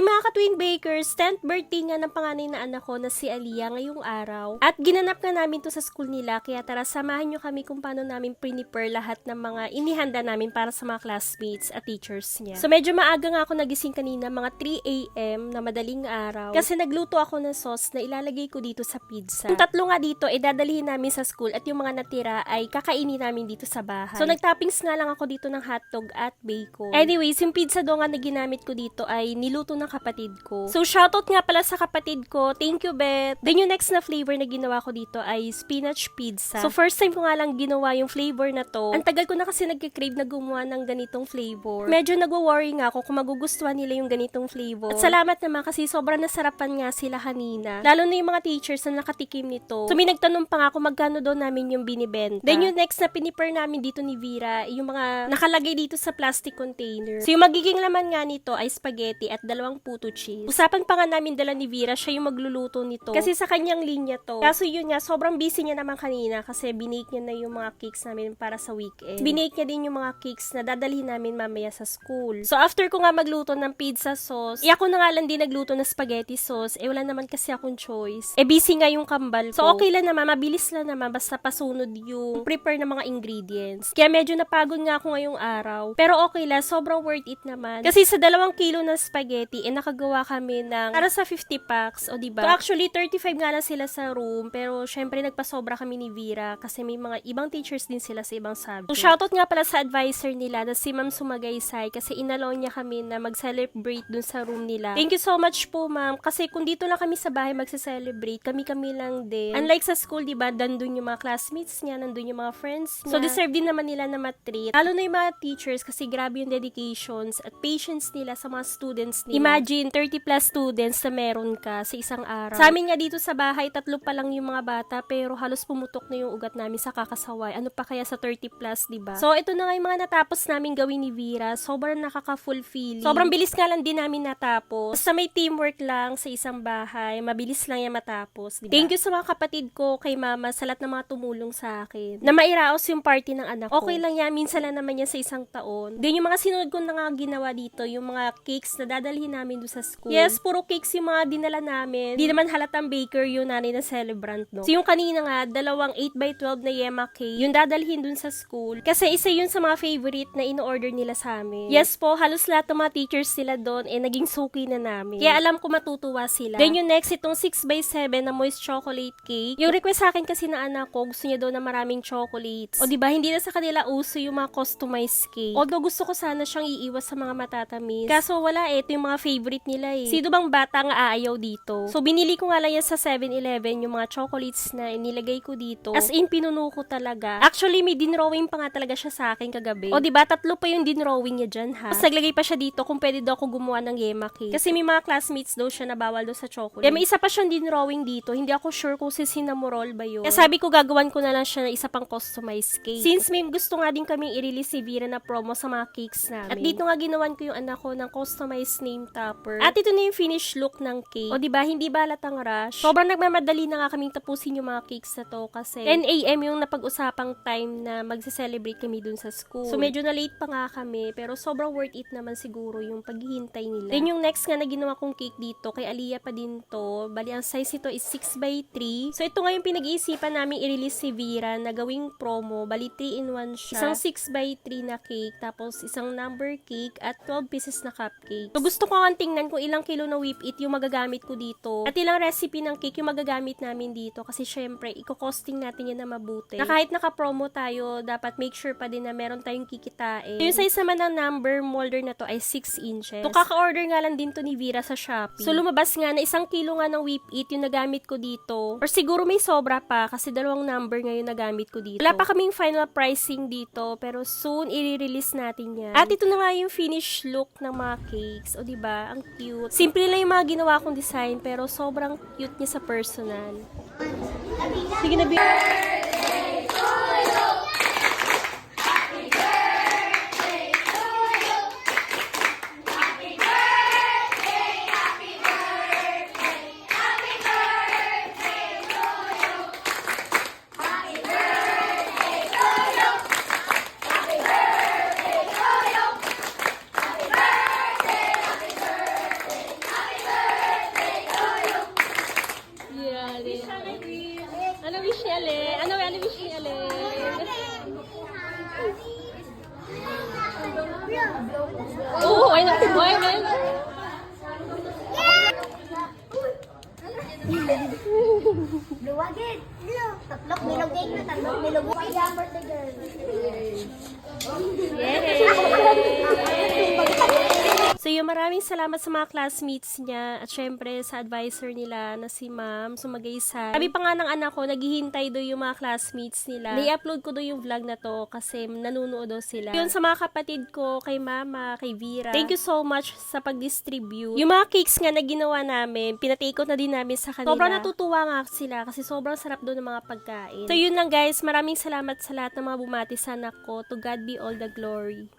Hi mga ka-twin bakers! 10th birthday nga ng panganay na anak ko na si Aliyah ngayong araw. At ginanap nga namin to sa school nila kaya tara samahan nyo kami kung paano namin prepare lahat ng mga inihanda namin para sa mga classmates at teachers niya. So medyo maaga nga ako nagising kanina mga 3 a.m. na madaling araw kasi nagluto ako ng sauce na ilalagay ko dito sa pizza. Yung tatlo nga dito ay dadalhin namin sa school at yung mga natira ay kakainin namin dito sa bahay. So nagtoppings nga lang ako dito ng hotdog at bacon. Anyways, yung pizza dough nga na ginamit ko dito ay niluto ng kapatid ko. So shoutout nga pala sa kapatid ko. Thank you, Beth. Then yung next na flavor na ginawa ko dito ay spinach pizza. So first time ko nga lang ginawa yung flavor na to. Ang tagal ko na kasi nagkikrave na gumawa ng ganitong flavor. Medyo nagwo-worry nga ako kung magugustuhan nila yung ganitong flavor. At salamat naman kasi sobrang nasarapan nga sila kanina. Lalo na yung mga teachers na nakatikim nito. So may nagtanong pa nga kung magkano daw namin yung binibenta. Then yung next na pinipare namin dito ni Vera, yung mga nakalagay dito sa plastic container. So yung magiging laman nga nito ay spaghetti at dalawang puto cheese. Usapan pa nga namin dala ni Vera, siya yung magluluto nito. Kasi sa kanyang linya to. Kaso yun nga, sobrang busy niya naman kanina kasi binake niya na yung mga cakes namin para sa weekend. Binake niya din yung mga cakes na dadalhin namin mamaya sa school. So after ko nga magluto ng pizza sauce, eh ako na nga lang din nagluto ng spaghetti sauce, eh wala naman kasi akong choice. Eh busy nga yung kambal ko. So okay lang naman, mabilis lang naman, basta pasunod yung prepare ng mga ingredients. Kaya medyo napagod nga ako ngayong araw. Pero okay lang, sobrang worth it naman. Kasi sa dalawang kilo ng spaghetti, eh nakagawa kami ng para sa 50 packs, o diba? So actually, 35 nga lang sila sa room, pero syempre nagpasobra kami ni Vera kasi may mga ibang teachers din sila sa ibang subject. So shoutout nga pala sa advisor nila na si Ma'am Sumagaysay kasi inalaw niya kami na mag-celebrate dun sa room nila. Thank you so much po, ma'am. Kasi kung dito lang kami sa bahay magse-celebrate, kami-kami lang din. Unlike sa school, di ba, nandun yung mga classmates niya, nandun yung mga friends niya. So deserve din naman nila na matreat. Lalo na yung mga teachers kasi grabe yung dedications at patience nila sa mga students nila. Imagine, 30 plus students na meron ka sa isang araw. Sa amin nga dito sa bahay, tatlo pa lang yung mga bata, pero halos pumutok na yung ugat namin sa kakasaway. Ano pa kaya sa 30 plus, di ba? So, ito na nga yung mga natapos namin gawin ni Vera. Sobrang nakaka-fulfilling. Sobrang bilis nga lang din namin natapos. Basta may teamwork lang sa isang bahay, mabilis lang yan matapos, di ba? Thank you sa mga kapatid ko, kay mama, sa lahat ng mga tumulong sa akin. Na mairaos yung party ng anak ko. Okay lang yan, minsan lang naman yan sa isang taon. Then yung mga sinunod ko na nga ginawa dito, yung mga cakes na dadalhin namin doon sa school. Yes, puro cakes yung mga dinala namin. Di naman halatang baker yung nanay na celebrant, no? So yung kanina nga, dalawang 8x12 na Yema cake, yung dadalhin dun sa school. Kasi isa yun sa mga favorite na in-order nila sa amin. Yes po, halos lahat ng mga teachers sila doon, eh naging suki na namin. Kaya alam ko matutuwa sila. Then yung next, itong 6x7 na moist chocolate cake. Yung request sa akin kasi na anak ko, gusto niya daw na maraming chocolates. O di ba hindi na sa kanila uso yung mga customized cake. Although gusto ko sana siyang iiwas sa mga matatamis. Kaso wala eh, ito yung mga favorite nila eh. Sino bang bata ang aayaw dito? So binili ko nga lang yan sa 7-Eleven, yung mga chocolates na inilagay ko dito. As in, pinuno ko talaga. Actually, may dinrawing pa nga talaga siya sa akin kagabi. O di ba tatlo pa yung dinrawing niya dyan ha. Tapos naglagay pa siya dito kung pwede daw ako gumawa ng yema cake. Kasi may mga classmates daw siya na bawal daw sa chocolate. Kaya may isa pa siyang dinrawing dito. Hindi ako sure kung si Cinnamoroll ba yun. Kaya sabi ko gagawan ko na lang siya ng isa pang customized cake. Since may gusto nga din kaming i-release si Vera na promo sa mga cakes namin. At dito nga ginawan ko yung anak ko ng customized name topper. At ito na yung finished look ng cake. O di ba hindi balatang rush. Sobrang nagmamadali na nga kaming tapusin yung mga cakes na to kasi 10 a.m. yung napag-usapang time na magse-celebrate kami dun sa school. So medyo na late pa nga kami pero sobrang worth it naman siguro yung paghihintay nila. Then yung next nga na ginawa kong cake dito kay Aliyah pa din to. Bali ang size nito is 6 by 3 So ito nga yung pinag-iisipan namin i-release si Vera na gawing promo. Bali 3 in 1 siya. Isang 6 by 3 na cake tapos isang number cake at 12 pieces na cupcake. So gusto ko nga tingnan kung ilang kilo na whip it yung magagamit ko dito. At ilang recipe ng cake yung magagamit namin dito kasi syempre iko-costing natin yan na mabuti. Na kahit naka-promo tayo, dapat make sure pa din na meron tayong kikitain. Yung size naman ng number molder na to ay 6 inches. So kaka-order nga lang din to ni Vera sa Shopee. So lumabas nga na isang kilo nga ng whip it yung nagamit ko dito. Or siguro may sobra pa kasi dalawang number ngayon nagamit ko dito. Wala pa kaming final pricing dito pero soon i-release natin yan. At ito na nga yung finished look ng mga cakes. O di Ang cute. Simple lang yung mga ginawa kong design pero sobrang cute niya sa personal. Sige na, Bea. Ale. Ano yan? Ano wish ni Ale? Oh, ay na. Ay na. Blue agad. Blue. Tatlong bilog na tatlong bilog. Pag-number the girl. Yung maraming salamat sa mga classmates niya at syempre sa advisor nila na si Ma'am Sumagaysan. Sabi pa nga ng anak ko, naghihintay do yung mga classmates nila. Ni-upload ko do yung vlog na to kasi nanunood daw sila. Yun sa mga kapatid ko, kay Mama, kay Vera. Thank you so much sa pag-distribute. Yung mga cakes nga na ginawa namin, pinatikot na din namin sa kanila. Sobrang natutuwa nga sila kasi sobrang sarap doon ng mga pagkain. So yun lang guys, maraming salamat sa lahat ng mga bumati sa anak ko. To God be all the glory.